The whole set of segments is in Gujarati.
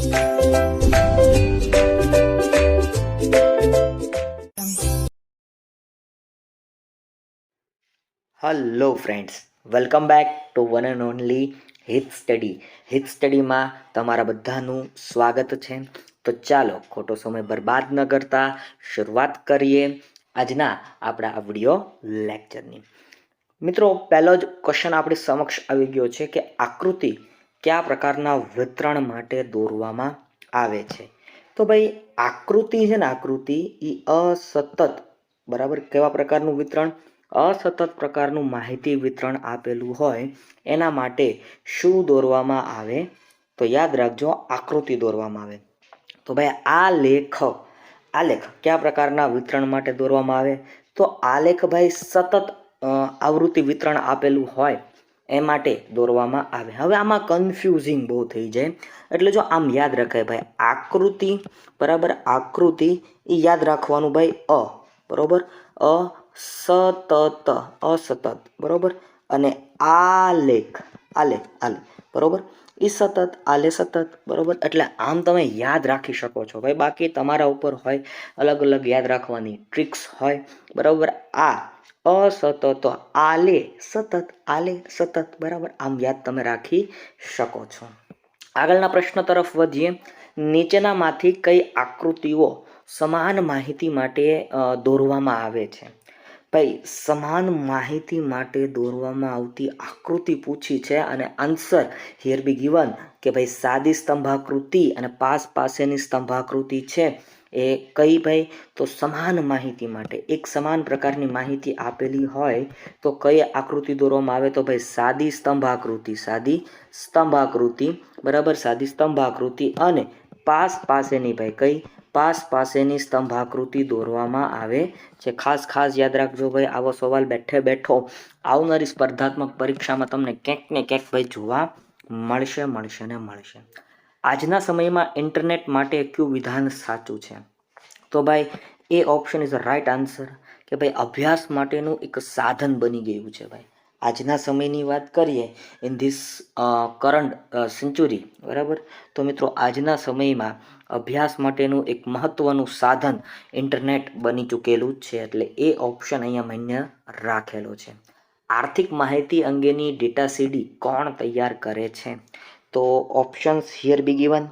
Hello friends welcome back to one and only Hit study Hit સ્ટડીમાં તમારા બધાનું સ્વાગત છે. તો ચાલો, ખોટો સમય બરબાદ ન કરતા શરૂઆત કરીએ આજના આપણા આ વીડિયો લેક્ચરની મિત્રો, પહેલો જ ક્વેશ્ચન આપણી સમક્ષ આવી ગયો છે કે આકૃતિ કયા પ્રકારના વિતરણ માટે દોરવામાં આવે છે? તો ભાઈ, આકૃતિ છે ને આકૃતિ, એ અસતત, બરાબર, કેવા પ્રકારનું વિતરણ? અસતત પ્રકારનું માહિતી વિતરણ આપેલું હોય, એના માટે શું દોરવામાં આવે? તો યાદ રાખજો, આકૃતિ દોરવામાં આવે. તો ભાઈ, આ લેખ આલેખ કયા પ્રકારના વિતરણ માટે દોરવામાં આવે? તો આલેખ ભાઈ સતત આવૃત્તિ વિતરણ આપેલું હોય. એ માટે દોરવામાં આવે. હવે આમાં કન્ફ્યુઝિંગ બહુ થઈ જાય. એટલે જો આમ યાદ રખાય ભાઈ, આકૃતિ, બરાબર, આકૃતિ એ યાદ રાખવાનું ભાઈ, અ, બરાબર? અ સતત અસતત, બરાબર? અને આલેખ આલેખ આલેખ, બરાબર? એ સતત, આલે સતત, બરાબર? એટલે આમ તમે યાદ રાખી શકો છો ભાઈ. બાકી તમારા ઉપર હોય અલગ અલગ યાદ રાખવાની ટ્રિક્સ હોય, બરાબર? આ અસતત આલે, સતત આલે, સતત, બરાબર? આમ યાદ તમે રાખી શકો છો. આગળના પ્રશ્ન તરફ વધીએ. નીચેનામાંથી કઈ આકૃતિઓ સમાન માહિતી માટે દોરવામાં આવે છે? ભાઈ, સમાન માહિતી માટે દોરવામાં આવતી આકૃતિ પૂછી છે અને આન્સર હિયર બી ગિવન કે ભાઈ, સાદી સ્તંભાકૃતિ અને પાસ પાસેની સ્તંભાકૃતિ છે. એ કઈ ભાઈ, તો સમાન માહિતી માટે, એક સમાન પ્રકારની માહિતી આપેલી હોય, તો કઈ આકૃતિ દોરવામાં આવે? તો ભાઈ, સાદી સ્તંભાકૃતિ સાદી સ્તંભાકૃતિ, બરાબર? સાદી સ્તંભાકૃતિ અને પાસ પાસેની ભાઈ, કઈ પાસ પાસેની સ્તંભાકૃતિ દોરવામાં આવે છે. ખાસ ખાસ યાદ રાખજો ભાઈ, આવો સવાલ બેઠે બેઠો આવનારી સ્પર્ધાત્મક પરીક્ષામાં તમને ક્યાંક ને ક્યાંક ભાઈ જોવા મળશે મળશે ને મળશે. આજના સમયમાં ઇન્ટરનેટ માટે કયું વિધાન સાચું છે? તો ભાઈ, A option is right answer કે ભાઈ, અભ્યાસ માટેનું એક સાધન બની ગયું છે ભાઈ. આજના સમયની વાત કરીએ ઇન ધીસ કરંટ સેન્ચુરી બરાબર? તો મિત્રો, આજના સમયમાં અભ્યાસ માટેનું એક મહત્વનું સાધન ઇન્ટરનેટ બની ચૂકેલું છે એટલે એ ઓપ્શન અહીંયા માન્ય રાખેલો છે. આર્થિક માહિતી અંગેની ડેટા સીડી કોણ તૈયાર કરે છે? તો ઓપ્શન્સ હિયર બી ગિવન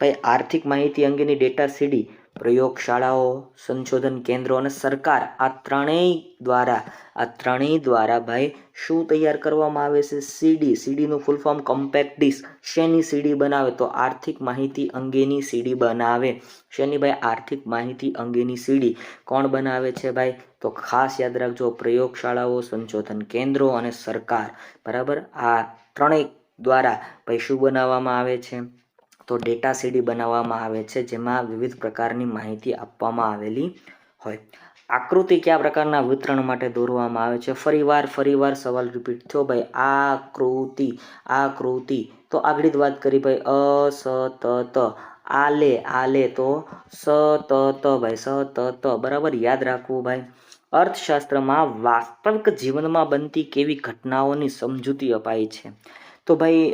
ભાઈ આર્થિક માહિતી અંગેની ડેટા સીડી પ્રયોગશાળાઓ, સંશોધન કેન્દ્રો અને સરકાર આ ત્રણેય દ્વારા, આ ત્રણેય દ્વારા ભાઈ શું તૈયાર કરવામાં આવે છે? સીડી સીડીનું ફૂલ ફોર્મ કમ્પેક્ટ ડિસ શેની સીડી બનાવે? તો આર્થિક માહિતી અંગેની સીડી બનાવે. શેની ભાઈ? આર્થિક માહિતી અંગેની સીડી કોણ બનાવે છે ભાઈ? તો ખાસ યાદ રાખજો, પ્રયોગશાળાઓ, સંશોધન કેન્દ્રો અને સરકાર. બરાબર? આ ત્રણેય દ્વારા પૈસું બનાવવામાં આવે છે. તો ડેટા સીડી બનાવવામાં આવે છે, જેમાં વિવિધ પ્રકારની માહિતી આપવામાં આવેલી હોય. આકૃતિ કયા પ્રકારના વિતરણ માટે દોરવામાં આવે છે? ફરીવાર ફરીવાર સવાલ રિપીટ થયો. ભાઈ, આકૃતિ આકૃતિ. તો આગળ વાત કરી, ભાઈ, અસતત. આલે આલે તો સતત, ભાઈ, સતત. બરાબર? યાદ રાખવું, ભાઈ. અર્થશાસ્ત્રમાં વાસ્તવિક જીવનમાં બનતી કેવી ઘટનાઓની સમજૂતી અપાઈ છે. તો ભાઈ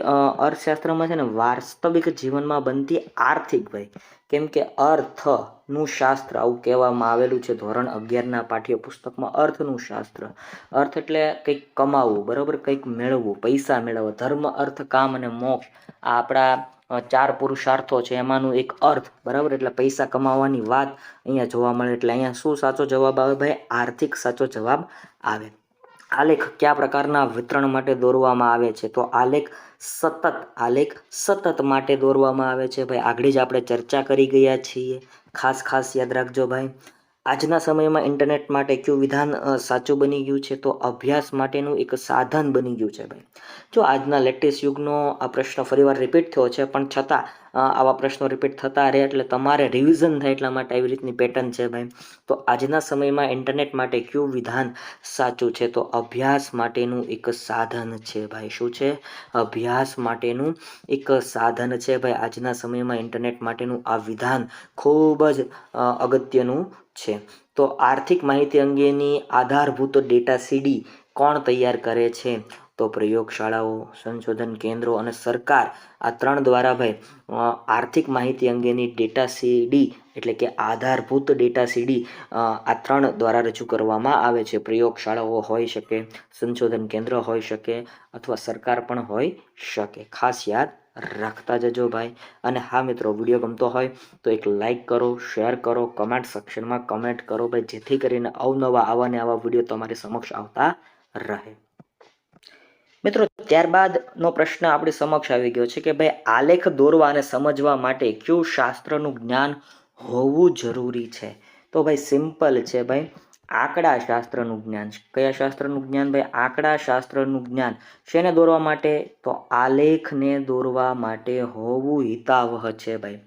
અર્થશાસ્ત્રમાં છે ને વાસ્તવિક જીવનમાં બનતી આર્થિક ભાઈ કેમ કે અર્થનું શાસ્ત્ર આવું કહેવામાં આવેલું છે, ધોરણ અગિયારના પાઠ્યપુસ્તકમાં અર્થનું શાસ્ત્ર. અર્થ એટલે કંઈક કમાવવું બરાબર? કંઈક મેળવવું, પૈસા મેળવવા, ધર્મ, અર્થ, કામ અને મોક્ષ. આ આપણા ચાર પુરુષાર્થો છે, એમાંનું એક અર્થ, બરાબર? એટલે પૈસા કમાવાની વાત અહીંયા જોવા મળે, એટલે અહીંયા શું સાચો જવાબ આવે? ભાઈ, આર્થિક સાચો જવાબ આવે. આલેખ કયા પ્રકારના વિતરણ માટે દોરવામાં આવે છે? તો આલેખ સતત આલેખ સતત માટે દોરવામાં આવે છે. ભાઈ, આગળ જ આપણે ચર્ચા કરી ગયા છીએ. ખાસ ખાસ યાદ રાખજો ભાઈ. આજના સમયમાં ઇન્ટરનેટ માટે કયું વિધાન સાચું બની ગયું છે? તો અભ્યાસ માટેનું એક સાધન બની ગયું છે ભાઈ. જો આજના લેટેસ્ટ યુગનો આ પ્રશ્ન ફરીવાર રિપીટ થયો છે, પણ છતાં આવા પ્રશ્નો રિપીટ થતા રહે એટલે તમારે રિવિઝન થાય એટલા માટે આવી રીતની પેટર્ન છે ભાઈ. તો આજના સમયમાં ઇન્ટરનેટ માટે કયું વિધાન સાચું છે? તો અભ્યાસ માટેનું એક સાધન છે ભાઈ. શું છે? અભ્યાસ માટેનું એક સાધન છે ભાઈ. આજના સમયમાં ઇન્ટરનેટ માટેનું આ વિધાન ખૂબ જ અગત્યનું છે. તો આર્થિક માહિતી અંગેની આધારભૂત ડેટા સીડી કોણ તૈયાર કરે છે? તો પ્રયોગશાળાઓ સંશોધન કેન્દ્રો અને સરકાર આ ત્રણ દ્વારા ભાઈ આર્થિક માહિતી અંગેની ડેટા સીડી એટલે કે આધારભૂત ડેટા સીડી આ ત્રણ દ્વારા રજૂ કરવામાં આવે છે. પ્રયોગશાળાઓ હોઈ શકે, સંશોધન કેન્દ્ર હોઈ શકે અથવા સરકાર પણ હોઈ શકે. ખાસ યાદ રાખતા જજો ભાઈ. અને હા મિત્રો, વીડિયો ગમતો હોય તો એક લાઇક કરો શેર કરો કમેન્ટ સેક્શનમાં કમેન્ટ કરો ભાઈ. જેથી કરીને અવનવા આવા ને આવા વીડિયો તમારી સમક્ષ આવતા રહે. મિત્રો ત્યારબાદનો પ્રશ્ન આપણી સમક્ષ આવી ગયો છે કે ભાઈ, આલેખ દોરવા અને સમજવા માટે કયું શાસ્ત્રનું જ્ઞાન હોવું જરૂરી છે? તો ભાઈ, સિમ્પલ છે ભાઈ, આંકડા શાસ્ત્રનું જ્ઞાન કયા શાસ્ત્રનું જ્ઞાન ભાઈ? આંકડા શાસ્ત્રનું જ્ઞાન. શેને દોરવા માટે? તો આલેખને દોરવા માટે હોવું હિતાવહ છે ભાઈ.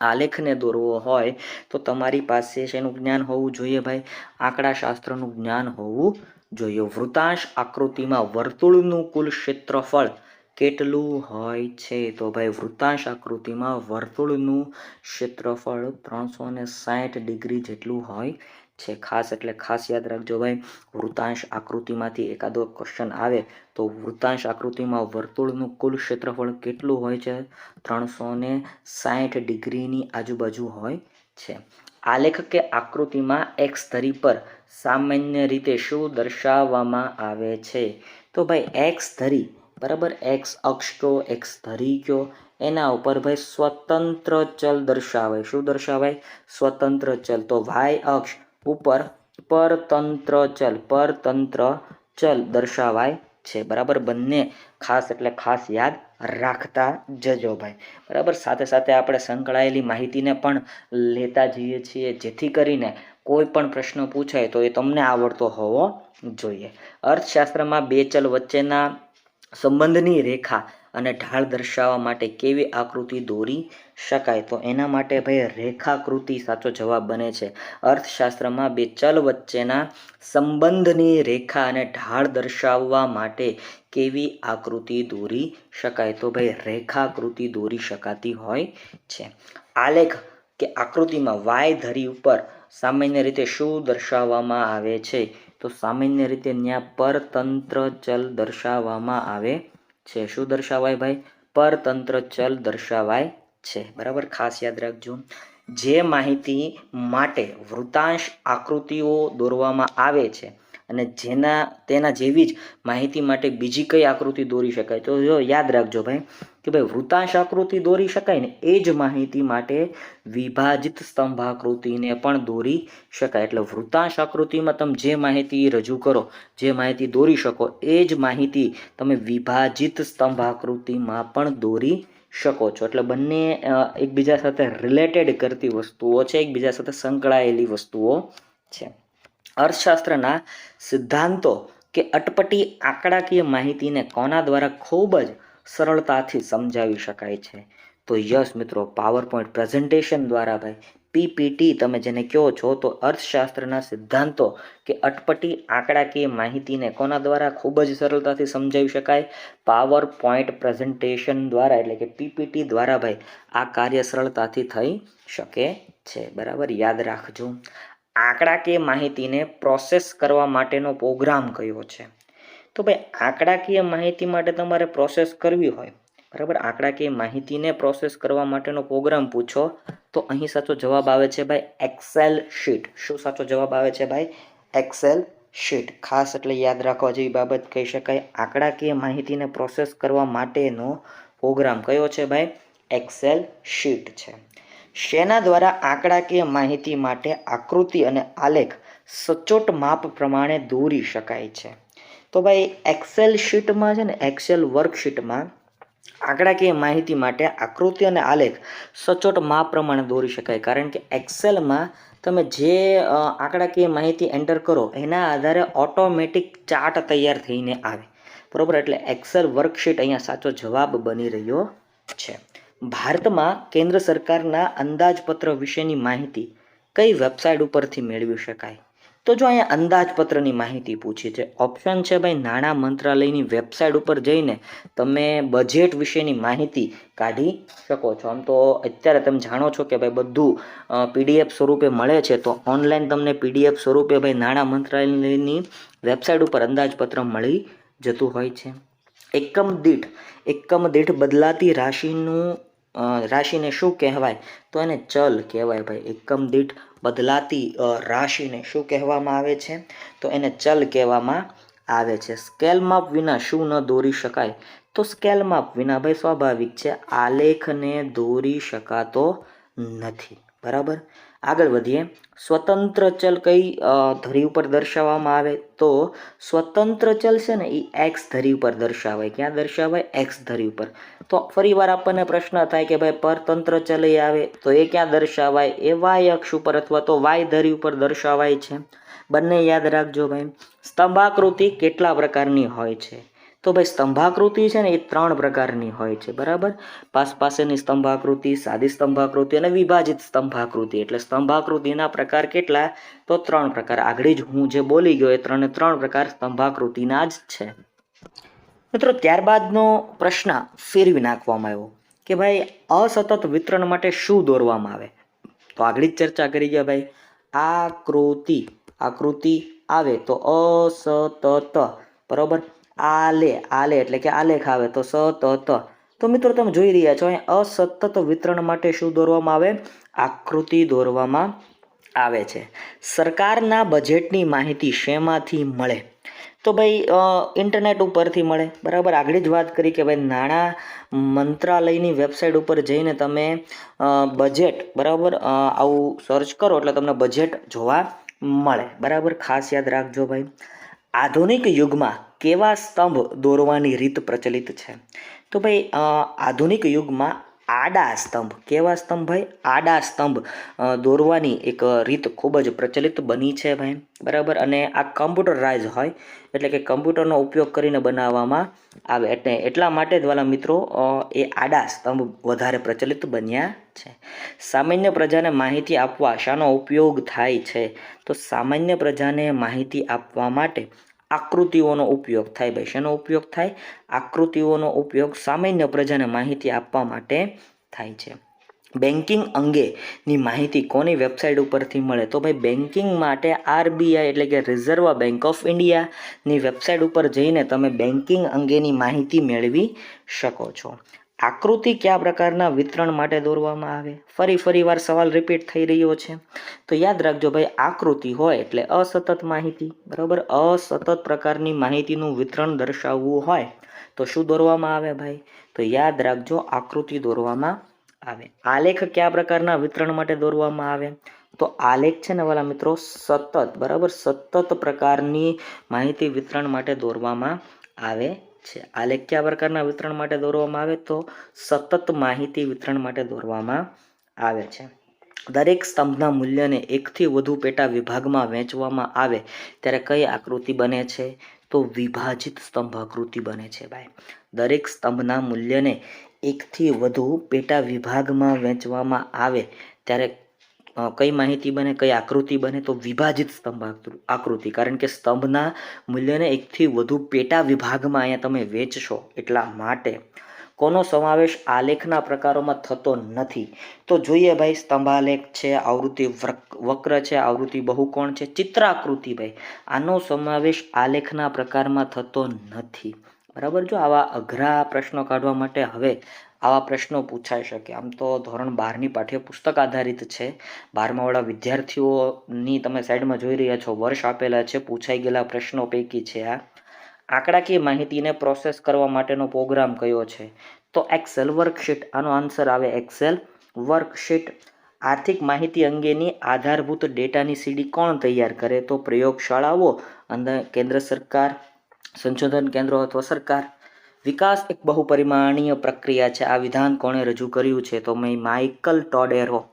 આલેખને દોરવો હોય તો તમારી પાસે શેનું જ્ઞાન હોવું જોઈએ ભાઈ? આંકડા શાસ્ત્રનું જ્ઞાન હોવું જોઈએ વૃતાંશ આકૃતિમાં વર્તુળનું કુલ ક્ષેત્રફળ કેટલું હોય છે? તો ભાઈ, વૃતાંશ આકૃતિમાં વર્તુળનું ક્ષેત્રફળ ત્રણસો ને સાઠ ડિગ્રી જેટલું હોય છે. ખાસ એટલે ખાસ યાદ રાખજો ભાઈ, વૃતાંશ આકૃતિમાંથી એકાદો ક્વેશ્ચન આવે તો વૃતાંશ આકૃતિમાં વર્તુળનું કુલ ક્ષેત્રફળ કેટલું હોય છે? ત્રણસો ને સાઠ ડિગ્રીની આજુબાજુ હોય છે. આલેખ કે આકૃતિમાં એક્સ ધરી પર સામાન્ય રીતે શું દર્શાવવામાં આવે છે? તો ભાઈ એક્સ ધરી, બરાબર? એક્સ અક્ષ કયો? એક્સ ધરી કયો? એના ઉપર ભાઈ સ્વતંત્ર ચલ દર્શાવે શું દર્શાવાય? સ્વતંત્ર ચલ. તો વાય અક્ષ ઉપર પરતંત્ર ચલ પરતંત્ર ચલ દર્શાવાય છે. બરાબર? બંને ખાસ એટલે ખાસ યાદ રાખતા જજો ભાઈ. બરાબર? સાથે સાથે આપણે સંકળાયેલી માહિતીને પણ લેતા જઈએ છીએ. જેથી કરીને કોઈ પણ પ્રશ્ન પૂછાય તો એ તમને આવડતો હોવો જોઈએ. અર્થશાસ્ત્રમાં બે ચલ વચ્ચેના સંબંધની રેખા અને ઢાળ દર્શાવવા માટે કેવી આકૃતિ દોરી શકાય તો એના માટે ભાઈ રેખાકૃતિ સાચો જવાબ બને છે. અર્થશાસ્ત્રમાં બે ચલ વચ્ચેના સંબંધની રેખા અને ઢાળ દર્શાવવા માટે કેવી આકૃતિ દોરી શકાય તો ભાઈ રેખાકૃતિ દોરી શકાતી હોય છે. આલેખ કે આકૃતિમાં વાય ધરી ઉપર સામાન્ય રીતે શું દર્શાવવામાં આવે છે? તો સામાન્ય રીતે ત્યાં પરતંત્ર ચલ દર્શાવવામાં આવે છે. શું દર્શાવાય ભાઈ? પરતંત્ર ચલ દર્શાવાય છે. બરાબર? ખાસ યાદ રાખજો. જે માહિતી માટે વૃતાંશ આકૃતિઓ દોરવામાં આવે છે. અને જેના, તેના જેવી જ માહિતી માટે બીજી કઈ આકૃતિ દોરી શકાય? તો જો યાદ રાખજો ભાઈ, કે ભાઈ વૃતાંશ આકૃતિ દોરી શકાય ને, એ જ માહિતી માટે વિભાજિત સ્તંભ આકૃતિને પણ દોરી શકાય. એટલે વૃતાંશ આકૃતિમાં તમે જે માહિતી રજૂ કરો, જે માહિતી દોરી શકો, એ જ માહિતી તમે વિભાજિત સ્તંભ આકૃતિમાં પણ દોરી શકો છો. એટલે બંને એકબીજા સાથે રિલેટેડ કરતી વસ્તુઓ છે, એકબીજા સાથે સંકળાયેલી વસ્તુઓ છે. અર્થશાસ્ત્રના સિદ્ધાંતો કે અટપટી આંકડાકીય માહિતીને કોના દ્વારા ખૂબ જ સરળતાથી સમજાવી શકાય છે? તો યસ મિત્રો પાવર પોઈન્ટ પ્રેઝન્ટેશન દ્વારા ભાઈ, પીપીટી તમે જેને કહો છો, તો અર્થશાસ્ત્રના સિદ્ધાંતો કે અટપટી આંકડાકીય માહિતીને કોના દ્વારા ખૂબ જ સરળતાથી સમજાવી શકાય? પાવર પોઈન્ટ પ્રેઝન્ટેશન દ્વારા એટલે કે પીપીટી દ્વારા ભાઈ, આ કાર્ય સરળતાથી થઈ શકે છે. બરાબર? યાદ રાખજો. આંકડાકીય માહિતીને પ્રોસેસ કરવા માટેનો પ્રોગ્રામ કયો છે? તો ભાઈ આંકડાકીય માહિતી માટે તમારે પ્રોસેસ કરવી હોય, બરાબર? આંકડાકીય માહિતીને પ્રોસેસ કરવા માટેનો પ્રોગ્રામ પૂછો, તો અહીં સાચો જવાબ આવે છે ભાઈ એક્સેલ શીટ શું સાચો જવાબ આવે છે ભાઈ? એક્સેલ શીટ ખાસ એટલે યાદ રાખવા જેવી બાબત કહી શકાય. આંકડાકીય માહિતીને પ્રોસેસ કરવા માટેનો પ્રોગ્રામ કયો છે ભાઈ? એક્સેલ શીટ છે. શેના દ્વારા આંકડાકીય માહિતી માટે આકૃતિ અને આલેખ સચોટ માપ પ્રમાણે દોરી શકાય છે? તો ભાઈ એક્સેલ શીટમાં છે ને એક્સેલ વર્કશીટમાં આંકડાકીય માહિતી માટે આકૃતિ અને આલેખ સચોટ માપ પ્રમાણે દોરી શકાય. કારણ કે એક્સેલમાં તમે જે આંકડાકીય માહિતી એન્ટર કરો, એના આધારે ઓટોમેટિક ચાર્ટ તૈયાર થઈને આવે. બરોબર? એટલે એક્સેલ વર્કશીટ અહીંયા સાચો જવાબ બની રહ્યો છે. ભારતમાં કેન્દ્ર સરકારના અંદાજપત્ર વિશેની માહિતી કઈ વેબસાઇટ ઉપરથી મેળવી શકાય? તો જો અહીંયા અંદાજપત્રની માહિતી પૂછી છે, ઓપ્શન છે ભાઈ નાણાં મંત્રાલયની વેબસાઇટ ઉપર જઈને તમે બજેટ વિશેની માહિતી કાઢી શકો છો. આમ તો અત્યારે તમે જાણો છો કે ભાઈ બધું પીડીએફ સ્વરૂપે મળે છે, તો ઓનલાઈન તમને પીડીએફ સ્વરૂપે ભાઈ નાણાં મંત્રાલયની વેબસાઇટ ઉપર અંદાજપત્ર મળી જતું હોય છે. એકમ દીઠ એકમ દીઠ બદલાતી રાશિનું રાશિને શું કહેવાય? તો એને ચલ કહેવાય ભાઈ. એકમ દીઠ બદલાતી રાશિને શું કહેવામાં આવે છે? તો એને ચલ કહેવામાં આવે છે. સ્કેલ માપ વિના શું ન દોરી શકાય? તો સ્કેલ માપ વિના ભાઈ સ્વાભાવિક છે. આલેખને દોરી શકાતો નથી. બરાબર? આગળ વધીએ. સ્વતંત્ર ચલ કઈ ધરી ઉપર દર્શાવવામાં આવે? તો સ્વતંત્ર ચલ છે ને એ એક્સ ધરી ઉપર દર્શાવાય. ક્યાં દર્શાવાય? એક્સ ધરી ઉપર. તો ફરીવાર આપણને પ્રશ્ન થાય કે ભાઈ, પરતંત્ર ચલ એ આવે તો એ ક્યાં દર્શાવાય? એ વાય અક્ષ ઉપર અથવા તો વાય ધરી ઉપર દર્શાવાય છે. બંને યાદ રાખજો ભાઈ. સ્તંભાકૃતિ કેટલા પ્રકારની હોય છે? તો ભાઈ સ્તંભાકૃતિ છે ને એ ત્રણ પ્રકારની હોય છે, બરાબર? પાસ પાસેની સ્તંભાકૃતિ, સાદી સ્તંભાકૃતિ અને વિભાજિત સ્તંભાકૃતિ. એટલે સ્તંભાકૃતિના પ્રકાર કેટલા? તો ત્રણ પ્રકાર. આગળ જ હું જે બોલી ગયો એ ત્રણે ત્રણ પ્રકાર સ્તંભાકૃતિના જ છે. મિત્રો, ત્યારબાદનો પ્રશ્ન ફેરવી નાખવામાં આવ્યો કે ભાઈ અસતત વિતરણ માટે શું દોરવામાં આવે? તો આગળ જ ચર્ચા કરી ગયા ભાઈ. આકૃતિ. આકૃતિ આવે તો અસતત. બરોબર? આલે આલે એટલે કે આલેખ આવે તો સતત. તો મિત્રો તમે જોઈ રહ્યા છો, અહીં અસતત વિતરણ માટે શું દોરવામાં આવે? આકૃતિ દોરવામાં આવે છે. સરકારના બજેટની માહિતી શેમાંથી મળે? તો ભાઈ ઇન્ટરનેટ ઉપરથી મળે. બરાબર? આગળ જ વાત કરી કે ભાઈ, નાણાં મંત્રાલયની વેબસાઇટ ઉપર જઈને તમે બજેટ બરાબર? આવું સર્ચ કરો એટલે તમને બજેટ જોવા મળે. બરાબર? ખાસ યાદ રાખજો ભાઈ. આધુનિક યુગમાં કેવા સ્તંભ દોરવાની રીત પ્રચલિત છે? તો ભાઈ આધુનિક યુગમાં આડા સ્તંભ, કેવા સ્તંભ ભાઈ? આડા સ્તંભ દોરવાની એક રીત ખૂબ જ પ્રચલિત બની છે ભાઈ, બરાબર? અને આ કમ્પ્યુટરાઇઝ હોય, એટલે કે કમ્પ્યુટરનો ઉપયોગ કરીને બનાવવામાં આવે. એટલે એટલા માટે જ વાલા મિત્રો એ આડા સ્તંભ વધારે પ્રચલિત બન્યા છે. સામાન્ય પ્રજાને માહિતી આપવા શાનો ઉપયોગ થાય છે? તો સામાન્ય પ્રજાને માહિતી આપવા માટે આકૃતિઓનો ઉપયોગ થાય ભાઈ. શેનો ઉપયોગ થાય? આકૃતિઓનો ઉપયોગ સામાન્ય પ્રજાને માહિતી આપવા માટે થાય છે. બેન્કિંગ અંગેની માહિતી કોની વેબસાઇટ ઉપરથી મળે? તો ભાઈ, બેન્કિંગ માટે આરબીઆઈ એટલે કે રિઝર્વ બેન્ક ઓફ ઇન્ડિયાની વેબસાઇટ ઉપર જઈને તમે બેન્કિંગ અંગેની માહિતી મેળવી શકો છો. આકૃતિ કયા પ્રકારના વિતરણ માટે દોરવામાં આવે? ફરી ફરી વાર સવાલ રિપીટ થઈ રહ્યો છે. તો યાદ રાખજો ભાઈ, આકૃતિ હોય એટલે અસતત માહિતી, બરાબર? અસતત પ્રકારની માહિતીનું વિતરણ દર્શાવવું હોય તો શું દોરવામાં આવે ભાઈ? તો યાદ રાખજો, આકૃતિ દોરવામાં આવે. આલેખ કયા પ્રકારના વિતરણ માટે દોરવામાં આવે? તો આલેખ છે ને વાલા મિત્રો, સતત, બરાબર? સતત પ્રકારની માહિતી વિતરણ માટે દોરવામાં આવે. છે. આલેખ કયા પ્રકારના વિતરણ માટે દોરવામાં આવે તો સતત માહિતી વિતરણ માટે દોરવામાં આવે છે. દરેક સ્તંભના મૂલ્યને એકથી વધુ પેટા વિભાગમાં વહેંચવામાં આવે ત્યારે કઈ આકૃતિ બને છે? તો વિભાજિત સ્તંભ આકૃતિ બને છે ભાઈ. દરેક સ્તંભના મૂલ્યને એકથી વધુ પેટા વિભાગમાં વહેંચવામાં આવે ત્યારે કઈ માહિતી બને, કઈ આકૃતિ બને તો વિભાજિત સ્તંભ આકૃતિ. કારણ કે સ્તંભના મૂલ્યને એકથી વધુ પેટા વિભાગમાં અહીંયા તમે વેચશો એટલા માટે કોનો સમાવેશ આલેખના પ્રકારોમાં થતો નથી. તો જોઈએ ભાઈ, સ્તંભાલેખ છે, આવૃત્તિ વક્ર છે, આવૃત્તિ બહુકોણ છે, ચિત્રાકૃતિ ભાઈ. આનો સમાવેશ આલેખના પ્રકારમાં થતો નથી. બરાબર? જો આવા અઘરા પ્રશ્નો કાઢવા માટે હવે આવા પ્રશ્નો પૂછાઈ શકે. આમ તો ધોરણ બારની પાઠ્યપુસ્તક આધારિત છે. બારમાવાળા વિદ્યાર્થીઓની તમે સાઈડમાં જોઈ રહ્યા છો, વર્ષ આપેલા છે, પૂછાઈ ગયેલા પ્રશ્નો પૈકી છે આ. આંકડાકીય માહિતીને પ્રોસેસ કરવા માટેનો પ્રોગ્રામ કયો છે? તો એક્સેલ વર્કશીટ આનો આન્સર આવે એક્સેલ વર્કશીટ આર્થિક માહિતી અંગેની આધારભૂત ડેટાની સીડી કોણ તૈયાર કરે? તો પ્રયોગશાળાઓ, અને કેન્દ્ર સરકાર, સંશોધન કેન્દ્રો અથવા સરકાર. વિકાસ એક બહુપરિમાણીય પ્રક્રિયા છે. આ વિધાન કોણે રજૂ કર્યું છે? તો મેં માઇકલ ટોડેરો.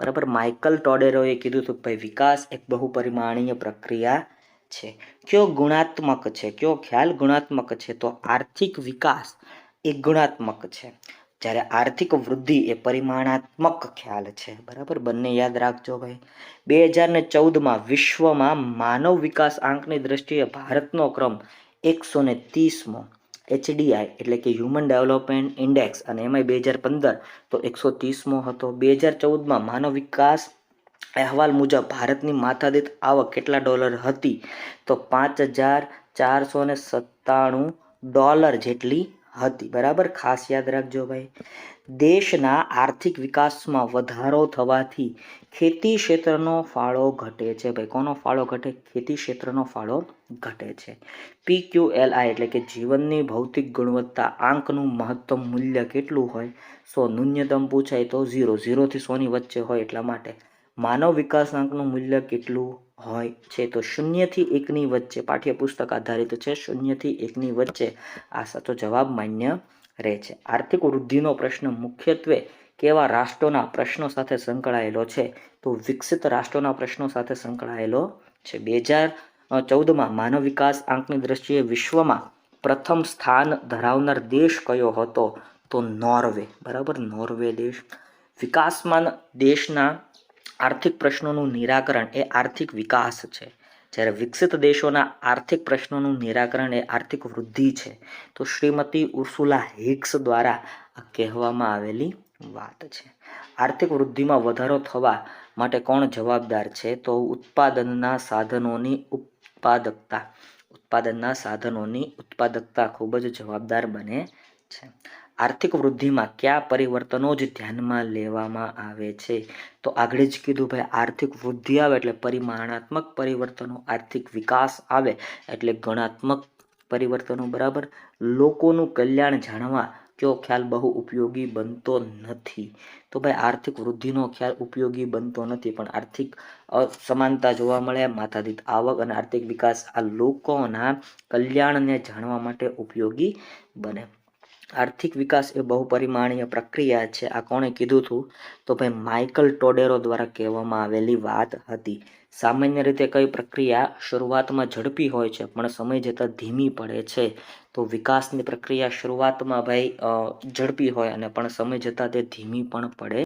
બરાબર? માઇકલ ટોડેરોએ કીધું હતું ભાઈ, વિકાસ એક બહુપરિમાણીય પ્રક્રિયા છે. કયો ગુણાત્મક છે? કયો ખ્યાલ ગુણાત્મક છે? તો આર્થિક વિકાસ એ ગુણાત્મક છે. જ્યારે આર્થિક વૃદ્ધિ એ પરિમાણાત્મક ખ્યાલ છે. બરાબર? બંને યાદ રાખજો ભાઈ. બે હજાર ને ચૌદમાં વિશ્વમાં માનવ વિકાસ આંકની દ્રષ્ટિએ ભારતનો ક્રમ એકસો ને ત્રીસમો. એચડીઆઈ એટલે કે હ્યુમન ડેવલપમેન્ટ ઇન્ડેક્સ અને એમાંય બે હજાર પંદર તો એકસો ત્રીસમો હતો. બે હજાર ચૌદમાં માનવ વિકાસ અહેવાલ મુજબ ભારતની માથાદીઠ આવક કેટલા ડોલર હતી? તો પાંચ હજાર ચારસો ને સત્તાણું ડોલર જેટલી હતી. બરાબર? ખાસ યાદ રાખજો ભાઈ. દેશના આર્થિક વિકાસમાં વધારો થવાથી ખેતી ક્ષેત્રનો ફાળો ઘટે છે. ભાઈ, કોનો ફાળો ઘટે? ખેતી ક્ષેત્રનો ફાળો ઘટે છે. પી ક્યુ એલ આઈ એટલે કે જીવનની ભૌતિક ગુણવત્તા આંકનું મહત્તમ મૂલ્ય કેટલું હોય? સો ન્યૂનતમ પૂછાય તો ઝીરો. ઝીરોથી સોની વચ્ચે હોય એટલા માટે. માનવ વિકાસાંકનું મૂલ્ય કેટલું હોય છે? તો શૂન્યથી એકની વચ્ચે, પાઠ્યપુસ્તક આધારિત છે શૂન્યથી એકની વચ્ચે આ સાચો જવાબ માન્ય રહે છે. આર્થિક વૃદ્ધિનો પ્રશ્ન મુખ્યત્વે કેવા રાષ્ટ્રોના પ્રશ્નો સાથે સંકળાયેલો છે? તો વિકસિત રાષ્ટ્રોના પ્રશ્નો સાથે સંકળાયેલો છે. બે હજાર ચૌદમાં માનવ વિકાસ આંકની દ્રષ્ટિએ વિશ્વમાં પ્રથમ સ્થાન ધરાવનાર દેશ કયો હતો? તો નોર્વે. બરાબર? નોર્વે દેશ. વિકાસમાન દેશના આર્થિક પ્રશ્નોનું નિરાકરણ એ આર્થિક વિકાસ છે. જ્યારે વિકસિત દેશોના આર્થિક પ્રશ્નોનું નિરાકરણ એ આર્થિક વૃદ્ધિ છે. તો શ્રીમતી ઉર્સુલા હિક્સ દ્વારા કહેવામાં આવેલી વાત છે. આર્થિક વૃદ્ધિમાં વધારો થવા માટે કોણ જવાબદાર છે? તો ઉત્પાદનના સાધનોની ઉત્પાદકતા. ઉત્પાદનના સાધનોની ઉત્પાદકતા ખૂબ જ જવાબદાર બને છે. આર્થિક વૃદ્ધિમાં કયા પરિવર્તનો જ ધ્યાનમાં લેવામાં આવે છે? તો આગળ જ કીધું ભાઈ, આર્થિક વૃદ્ધિ આવે એટલે પરિમાણાત્મક પરિવર્તનો, આર્થિક વિકાસ આવે એટલે ગણાત્મક પરિવર્તનો, બરાબર? લોકોનું કલ્યાણ જાણવા કયો ખ્યાલ બહુ ઉપયોગી બનતો નથી. તો ભાઈ, આર્થિક વૃદ્ધિનો ખ્યાલ ઉપયોગી બનતો નથી, પણ આર્થિક સમાનતા જોવા મળે, માથાદીઠ આવક અને આર્થિક વિકાસ આ લોકોના કલ્યાણને જાણવા માટે ઉપયોગી બને. આર્થિક વિકાસ એ બહુપરિમાણીય પ્રક્રિયા છે. આ કોણે કીધું હતું? તો ભાઈ માઇકલ ટોડેરો દ્વારા કહેવામાં આવેલી વાત હતી. સામાન્ય રીતે કઈ પ્રક્રિયા શરૂઆતમાં ઝડપી હોય છે, પણ સમય જતાં ધીમી પડે છે. તો વિકાસની પ્રક્રિયા શરૂઆતમાં ભાઈ ઝડપી હોય અને પણ સમય જતાં તે ધીમી પણ પડે